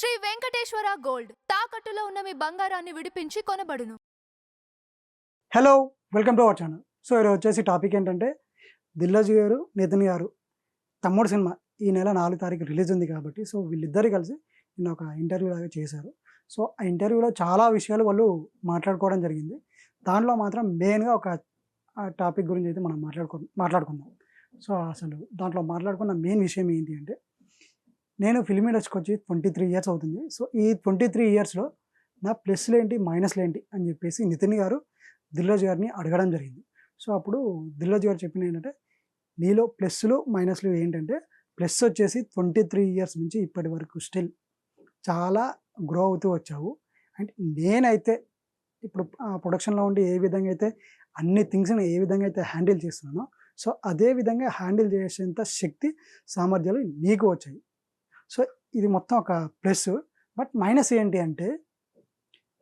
Shri Venkateswara gold. తాకట్టులో ఉన్న మీ బంగారాన్ని విడిపించి కొనబడును. Hello welcome to our channel so ఈరోజు వచ్చేసి టాపిక్ ఏంటంటే దిల్లాజీ గారు నితిన్ గారు తమ్ముడు సినిమా ఈ నెల నాలుగు తారీఖు రిలీజ్ ఉంది కాబట్టి సో వీళ్ళిద్దరు కలిసి నిన్న ఒక ఇంటర్వ్యూ లాగా చేశారు. సో ఆ ఇంటర్వ్యూలో చాలా విషయాలు వాళ్ళు మాట్లాడుకోవడం జరిగింది. దాంట్లో మాత్రం మెయిన్గా ఒక టాపిక్ గురించి అయితే మనం మాట్లాడుకో మాట్లాడుకుందాం. సో అసలు దాంట్లో మాట్లాడుకున్న మెయిన్ విషయం ఏంటి అంటే నేను ఫిల్మ్ ఇండస్ట్రీకి వచ్చి ట్వంటీ త్రీ ఇయర్స్ అవుతుంది. సో ఈ ట్వంటీ త్రీ ఇయర్స్లో నా ప్లస్లు ఏంటి మైనస్లు ఏంటి అని చెప్పేసి నితిన్ గారు దిల్రాజు గారిని అడగడం జరిగింది. సో అప్పుడు దిల్రాజు గారు చెప్పిన ఏంటంటే నీలో ప్లస్లు మైనస్లు ఏంటంటే ప్లస్ వచ్చేసి ట్వంటీ త్రీ ఇయర్స్ నుంచి ఇప్పటి వరకు స్టిల్ చాలా గ్రో అవుతూ వచ్చావు. అండ్ నేనైతే ఇప్పుడు ప్రొడక్షన్లో ఉండి ఏ విధంగా అయితే అన్ని థింగ్స్ని ఏ విధంగా అయితే హ్యాండిల్ చేస్తున్నానో సో అదే విధంగా హ్యాండిల్ చేసేంత శక్తి సామర్థ్యాలు నీకు వచ్చాయి. సో ఇది మొత్తం ఒక ప్లస్. బట్ మైనస్ ఏంటి అంటే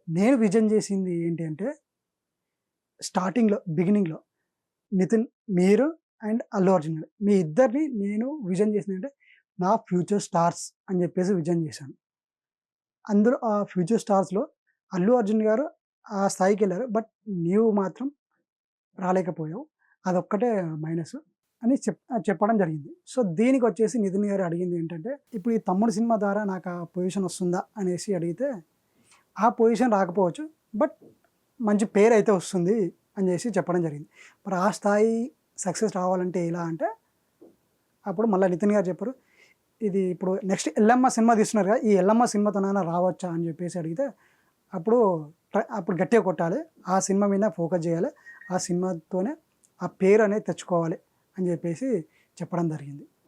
నేను విజన్ చేసింది ఏంటి అంటే స్టార్టింగ్లో బిగినింగ్లో నితిన్ మీరు అండ్ అల్లు అర్జున్ గారు. మీ ఇద్దరిని నేను విజన్ చేసింది అంటే నా ఫ్యూచర్ స్టార్స్ అని చెప్పేసి విజన్ చేశాను. అందులో ఆ ఫ్యూచర్ స్టార్స్లో అల్లు అర్జున్ గారు ఆ స్థాయికి వెళ్ళారు. బట్ నీవు మాత్రం రాలేకపోయావు. అదొక్కటే మైనస్. అని చెప్ చెప్పడం జరిగింది. సో దీనికి వచ్చేసి నితిన్ గారు అడిగింది ఏంటంటే ఇప్పుడు ఈ తమ్ముడు సినిమా ద్వారా నాకు ఆ పొజిషన్ వస్తుందా? అనేసి అడిగితే ఆ పొజిషన్ రాకపోవచ్చు బట్ మంచి పేరు అయితే వస్తుంది అని చేసి చెప్పడం జరిగింది. మరి ఆ స్థాయి సక్సెస్ రావాలంటే ఎలా అంటే అప్పుడు మళ్ళీ నితిన్ గారు చెప్పారు ఇది ఇప్పుడు నెక్స్ట్ ఎల్లమ్మ సినిమా తీస్తున్నారు కదా ఈ ఎల్లమ్మ సినిమాతోనైనా రావచ్చా? అని చెప్పేసి అడిగితే అప్పుడు అప్పుడు గట్టిగా కొట్టాలి ఆ సినిమా మీద ఫోకస్ చేయాలి ఆ సినిమాతోనే ఆ పేరు అనేది తెచ్చుకోవాలి అని చెప్పేసి చెప్పడం జరిగింది.